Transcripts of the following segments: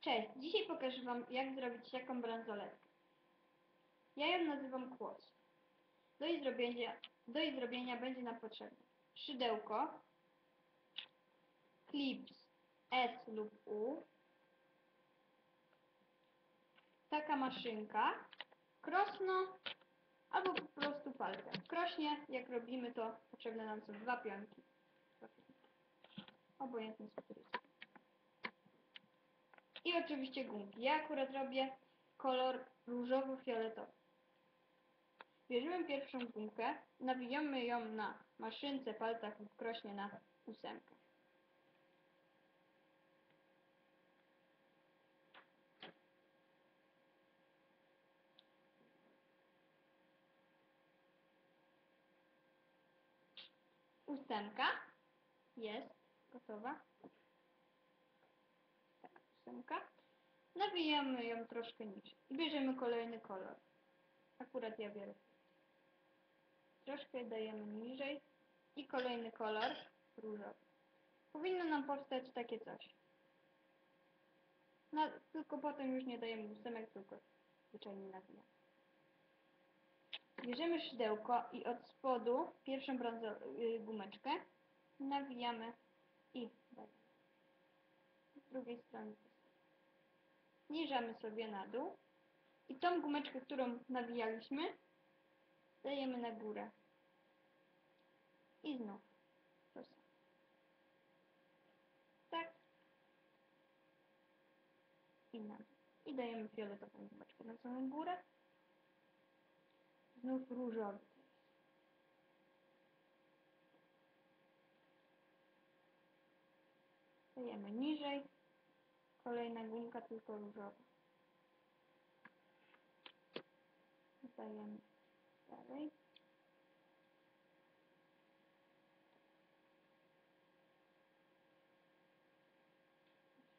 Cześć, dzisiaj pokażę Wam jak zrobić taką bransoletkę. Ja ją nazywam kłos. Do jej zrobienia, do jej zrobienia będzie nam potrzebne szydełko, klips S lub U, taka maszynka, krosno albo po prostu palce. Krośnie, jak robimy to, potrzebne nam są dwa pionki. Obojętnie z. I oczywiście gumki. Ja akurat robię kolor różowo-fioletowy. Bierzemy pierwszą gumkę, nawijamy ją na maszynce, palcach lub krośnie na ósemkę. Ósemka jest gotowa. Nawijamy ją troszkę niżej i bierzemy kolejny kolor. Akurat ja biorę. Troszkę dajemy niżej i kolejny kolor różowy. Powinno nam powstać takie coś. No, tylko potem już nie dajemy ósemek, tylko zwyczajnie nawijamy. Bierzemy szydełko i od spodu pierwszą brązo- y, gumeczkę nawijamy i. Z drugiej strony zniżamy sobie na dół i tą gumeczkę, którą nawijaliśmy, dajemy na górę. I znów samo. Tak. I na dół. I dajemy fioletową gumeczkę na samą górę. Znów różowy. Dajemy niżej. Kolejna gumka tylko różowa. Dajemy dalej.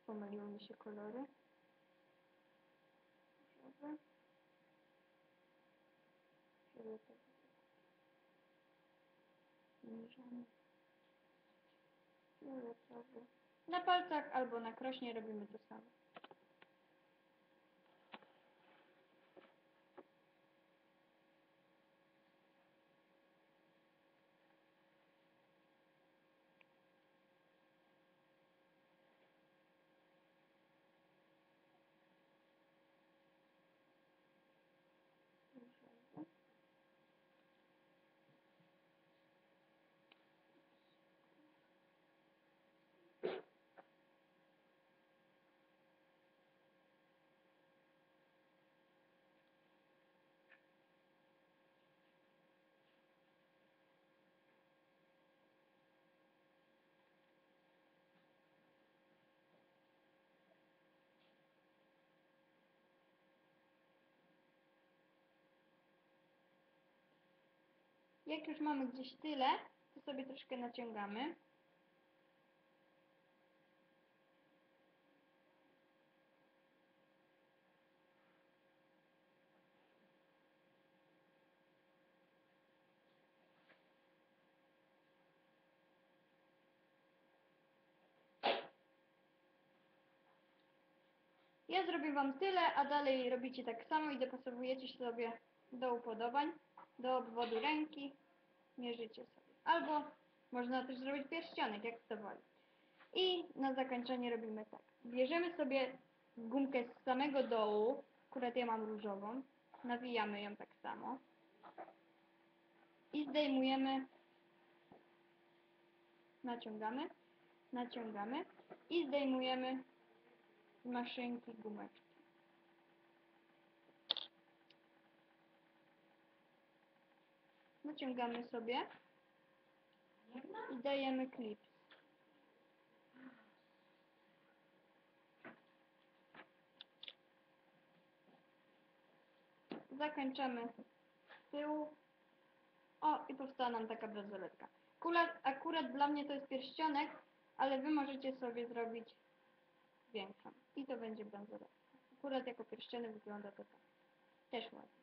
Pomyliły mi się kolory. Zniżamy. Fioletowy. Na palcach albo na krośnie robimy to samo. Jak już mamy gdzieś tyle, to sobie troszkę naciągamy. Ja zrobię Wam tyle, a dalej robicie tak samo i dopasowujecie sobie do upodobań, do obwodu ręki, mierzycie sobie. Albo można też zrobić pierścionek, jak kto woli. I na zakończenie robimy tak. Bierzemy sobie gumkę z samego dołu, akurat ja mam różową, nawijamy ją tak samo i zdejmujemy, naciągamy, naciągamy i zdejmujemy z maszynki gumeczki. Naciągamy sobie i dajemy klips. Zakończamy z tyłu. O, i powstała nam taka bransoletka. Akurat, akurat dla mnie to jest pierścionek, ale wy możecie sobie zrobić większą. I to będzie bransoletka. Akurat jako pierścionek wygląda to tak. Też ładnie.